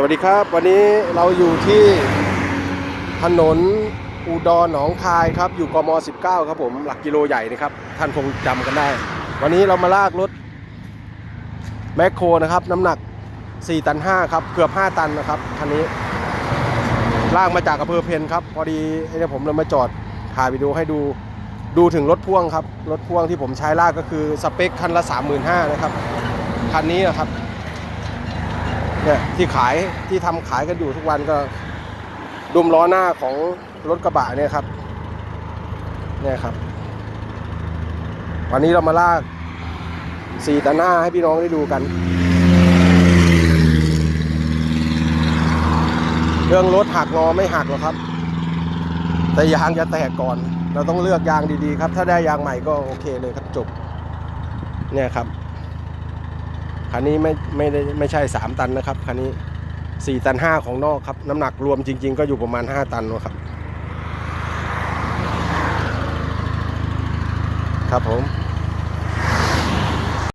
สวัสดีครับ วันนี้เราอยู่ที่ถนนอุดรหนองคายครับ อยู่กม 19 ครับผมหลักกิโลใหญ่นะครับ ท่านคงจำกันได้ วันนี้เรามาลากรถแมคโครนะครับ น้ำหนัก 4 ตัน 5 ครับ เกือบ 5 ตันนะครับคันนี้ ลากมาจากอำเภอเพนครับ พอดีไอ้เนี่ยผมเลยมาจอดถ่ายวิดีโอให้ดูดูถึงรถพ่วงครับ รถพ่วงที่ผมใช้ลากก็คือสเปคคันละ 35,000นะครับคันนี้นะครับ เนี่ยที่ขายที่ทำขายกันอยู่ทุกวันก็ดุมล้อหน้าของรถกระบะเนี่ยครับเนี่ยครับ วันนี้เรามาลากสี่ตันหน้าให้พี่น้องได้ดูกัน เรื่องรถหักงอไม่หักหรอกครับ แต่ยางจะแตกก่อน เราต้องเลือกยางดีๆ ครับ ถ้าได้ยางใหม่ก็โอเคเลยครับจบ เนี่ยครับ คันนี้ไม่ไม่ได้ไม่ใช่ 3 ตันนะครับคันนี้4ตัน5ของนอกครับน้ำหนักรวมจริง ๆ ก็อยู่ประมาณ 5 ตันนะครับ ครับผม